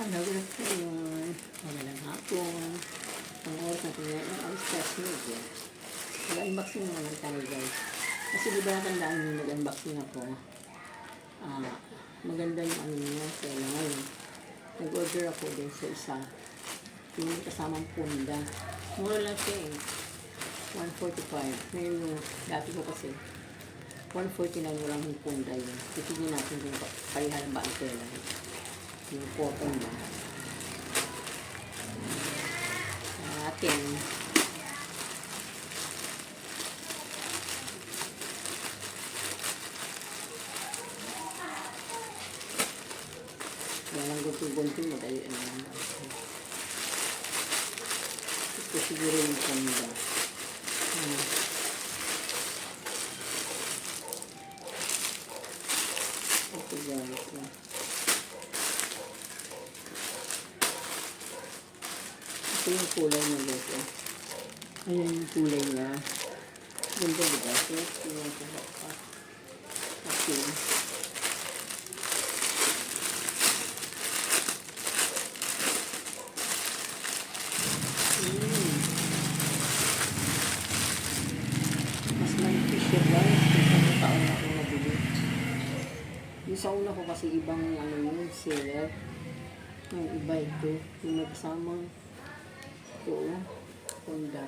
Hello, good afternoon. Magandang hapon. Ang oras natin ngayon ay alas 3 medyo. Mag-unboxing naman tayo guys. Kasi di ba natandaan nyo nag-unboxing ako. Ah, maganda yung ano niya sa ngayon. Nag-order ako din sa isa. Yung kasamang punda. Mura lang siya eh. 145. Ngayon yung dati ko kasi 149 walang punda yun. Titignan natin kung parihan ba ang tela yung photo niya. Sa atin. Yan ang gunting-gunting ano lang. Ito siguro yung kanda. Hmm. Ito yung kulay niya guys. Eh. Ayan yung kulay niya. Ganda diba? So, ko ba pa. Okay. Mm. Mas manipis siya guys. Na. Yung sa una ko kasi ibang ano yun, seller. Yung iba ito. Yung may kasamang ito, Honda.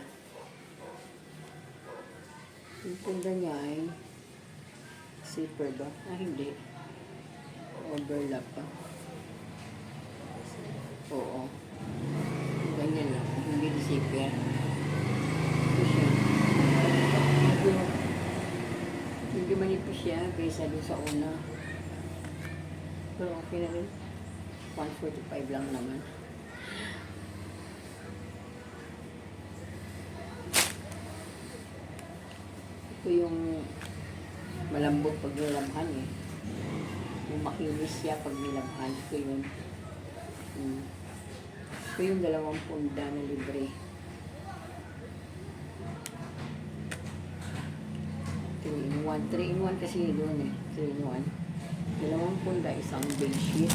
Yung Honda niya ay zipper ba? Ah, hindi. Overlap pa. Oo. Ganyan lang. Hindi zipper. Ito siya. Medyo, medyo manipis siya kaysa dun sa una. Pero okay na rin. 145 lang naman. Ito yung malambot pag nilamhan eh. Yung makinis siya pag nilamhan. Ito yun. Mm. Ito yung dalawang punda na libre. Three in one. Three in one kasi doon eh. Three in one. Dalawang punda, isang bedsheet.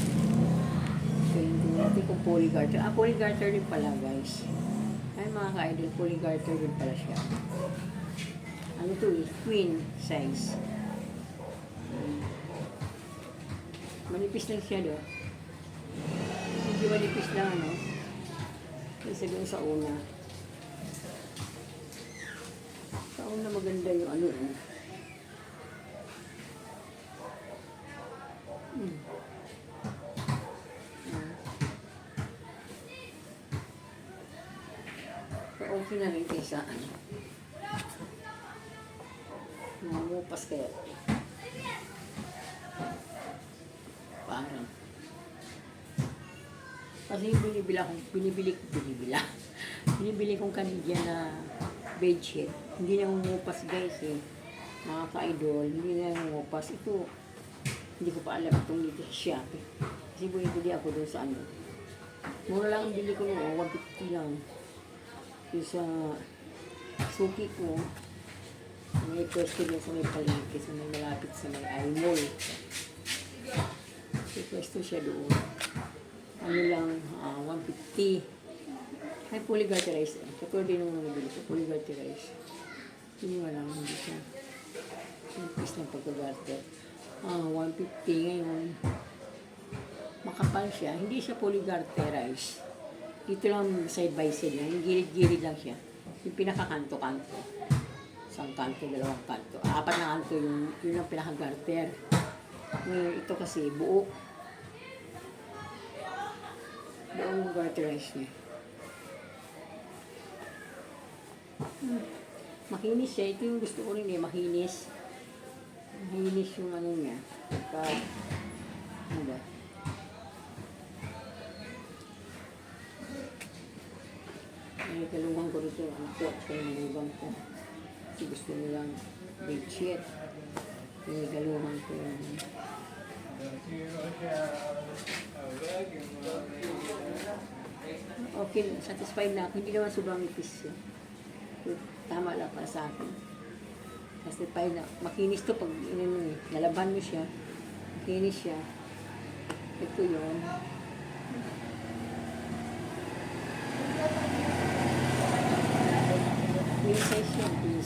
So, hindi natin kung polygarter. Ah, polygarter din pala, guys. Ay, mga ka-idol, polygarter din pala siya. Ano to eh? Queen size. Manipis lang siya, do. Medyo manipis lang, ano? Kasi doon sa una. Sa una maganda yung ano, eh. Hmm. Ah. So, okay na rin kaysa ano. Mamupas kaya. Parang. Kasi yung binibila kong, binibili binibila. binibili kong kanidya na bedsheet. Hindi na umupas guys eh. Mga ka-idol, hindi na umupas. Ito, hindi ko pa alam itong dito Shopee. Kasi bumibili ako doon sa ano. Mura lang ang bili ko noon, 150 lang. Yung sa suki ko, may pwesto din sa may palengke, sa may malapit sa may I-mall. May pwesto siya doon. Ano lang, ah, 150. Ay, polygarter rice. Eh. Katulad din nung nabili ko, polygarter rice. Nga lang, hindi siya. Yung piece ng pagkagarter. Ah, 150 ngayon. Makapal siya. Hindi siya polygarterize. Dito lang side by side lang. Yung gilid-gilid lang siya. Yung pinakakanto-kanto. Isang kanto, dalawang kanto. Apat na kanto yung, yun ang pinakagarter. Ngayon, ito kasi buo. Buo yung garterize niya. Hmm. Makinis siya. Ito yung gusto ko rin eh. Makinis. Mahinis yung ano niya. Pagka, ano ba? Ay, kalungan ko dito. Ano po? Kaya nalubang ko. Kasi gusto nilang bedsheet. Kalungan ko yung... Okay, satisfied na ako. Hindi naman sobrang ipis siya. Tama lang para sa akin. Pa na, makinis to pag inano eh, nalaban mo siya, makinis siya. Ito yun.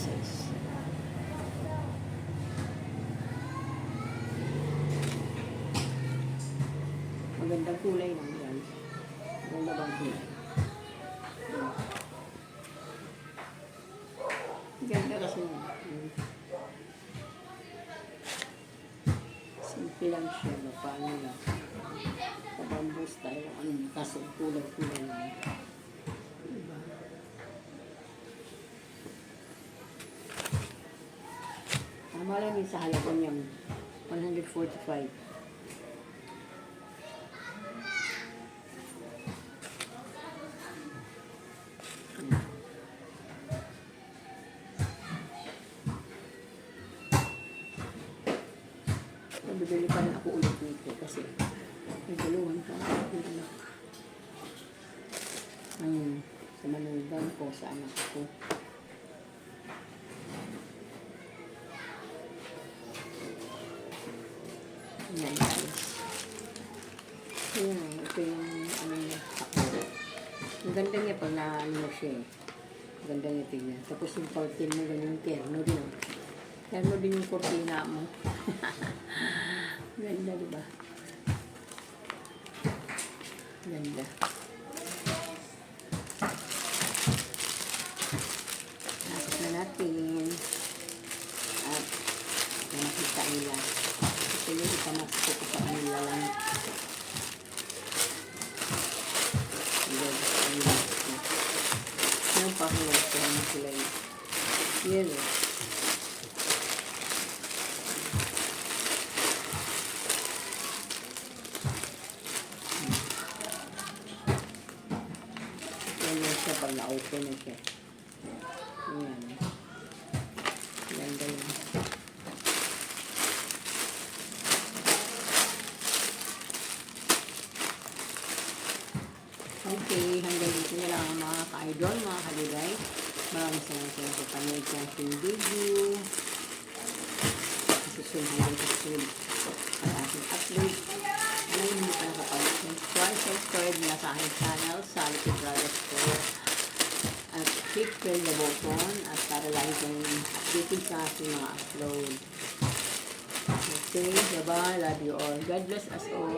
princess. Magandang kulay lang yan. Maganda bang kulay? Ganda kasi yun. Simple lang siya. Paano lang? Sa bamboo style. Ano kasi kulay-kulay Yun sa halaga niyang 145. Bibili pa rin ako ulit nito kasi may dalawan pa. Ayun, sa manugang ko, sa anak ko. Ayan, ito yung ano niya. Ang ganda niya pag na ano siya eh. Ang ganda niya tingnan. Tapos yung curtain mo, ganyan terno din. oh. Terno din yung cortina mo. ganda, di ba? Ganda. Tapos na natin. At nakita nila. Ito yung itamas ko ko sa kanila lang. Yan, yan. Yan pa ako nagsasabi na sila yun. Yan eh. Yan yan siya pag na-open na siya. Yan. Ganda yun. Okay, hanggang dito na lang ang mga ka-idol, mga kalibay. Maraming salamat sa mga panood sa aking video. Susunod hanggang susunod ang aking upload. Yung hindi pa nakapag-subscribe, subscribe na sa aking channel, Salty Brothers bell the button at para lagi kayong updated sa mga upload. Okay, bye-bye. Love you all. God bless us all.